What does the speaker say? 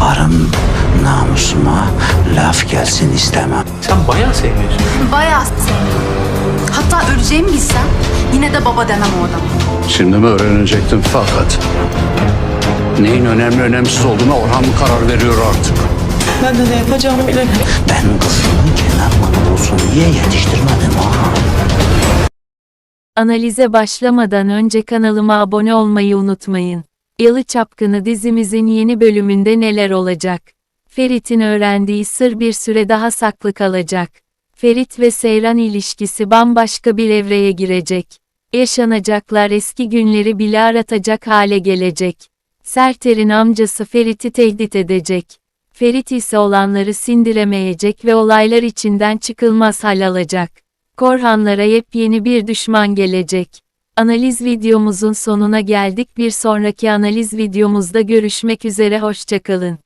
Arım namusuma laf gelsin istemem. Sen bayağı sevmiyorsun. Bayağı sevdim. Hatta öleceğimi bilsem yine de baba demem o adama. Şimdi mi öğrenecektim fakat? Neyin önemli önemsiz olduğuna Orhan mı karar veriyor artık? Ben de ne yapacağımı bilemedim. Ben kızımı Kenan bana olsun diye yetiştirmedim ha. Analize başlamadan önce kanalıma abone olmayı unutmayın. Yalı Çapkını dizimizin yeni bölümünde neler olacak? Ferit'in öğrendiği sır bir süre daha saklı kalacak. Ferit ve Seyran ilişkisi bambaşka bir evreye girecek. Yaşanacaklar eski günleri bile aratacak hale gelecek. Serter'in amcası Ferit'i tehdit edecek. Ferit ise olanları sindiremeyecek ve olaylar içinden çıkılmaz hal alacak. Korhanlara yepyeni bir düşman gelecek. Analiz videomuzun sonuna geldik. Bir sonraki analiz videomuzda görüşmek üzere hoşçakalın.